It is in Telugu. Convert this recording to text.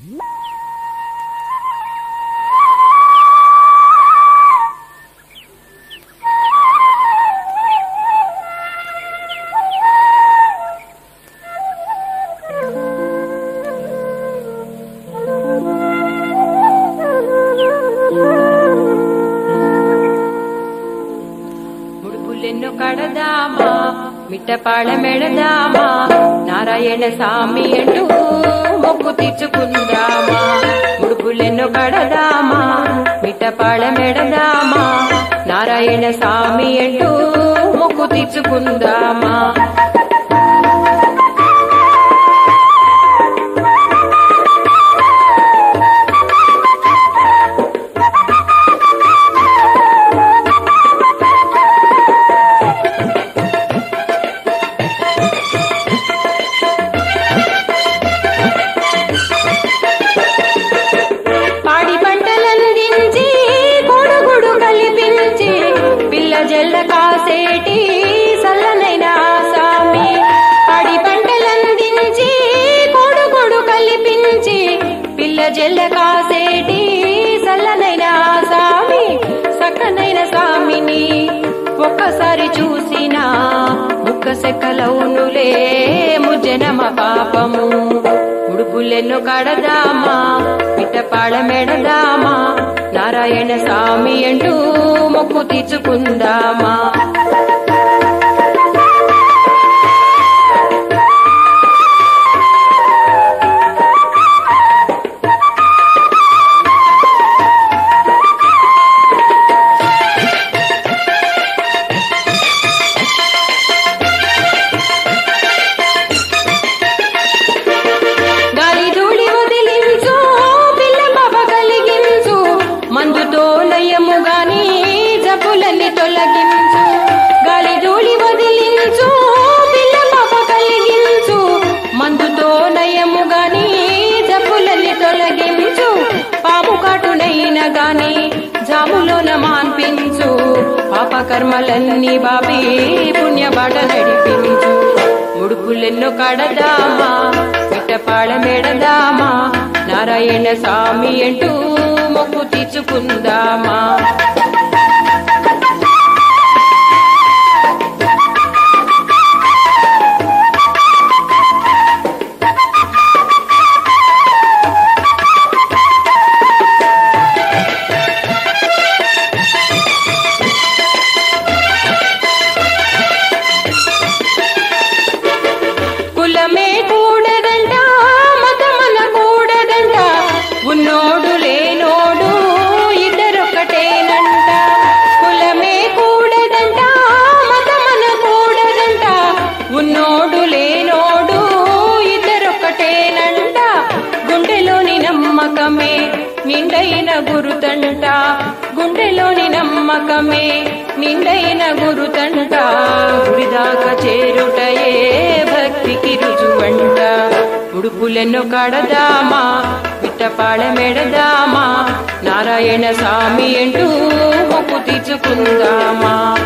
Woo! ముడుపులెన్నో కడదామా మిట్టపాళ మెడదామా నారాయణ స్వామి అంటూ మొక్కు తీర్చుకుందామా ముడుపులెన్నో కడదామా మిట్టపాళ మెడదామా నారాయణ స్వామి అంటూ మొక్కు తీర్చుకుందామా ఒక్కసారి చూసినా ముక్క సెక్కలవునులే ముజనమ పాపము ఉడుపులెన్ను కడదామా పిట్టపాళ మెడదామా నారాయణ స్వామి అంటూ మొక్కు తీర్చుకుందామా. తొలగించు గాలి ధూళి వదిలించు పిల్ల పాప కలిగించు మందుతో నయము గాని జబ్బులని తొలగించు పాము కాటునైన గాని జాములోన మాన్పించు. పాప కర్మలన్నీ బాబీ పుణ్యబాట నడిపించు ముడుపులెన్నో కడదామా పిట్టపాళ మెడదామా నారాయణ స్వామి అంటూ మొక్కు తీర్చుకుందామా. കൂടക గురుతంట. గుండెలోని నమ్మకమే నిండైన గురుతంట. గుడిదాకా చేరుటయే భక్తికి రుజువంట. ఉడుపులెన్నో కడదామా విట్టపాళ మెడదామా నారాయణ స్వామి అంటూ మొక్కు తీర్చుకుందామా.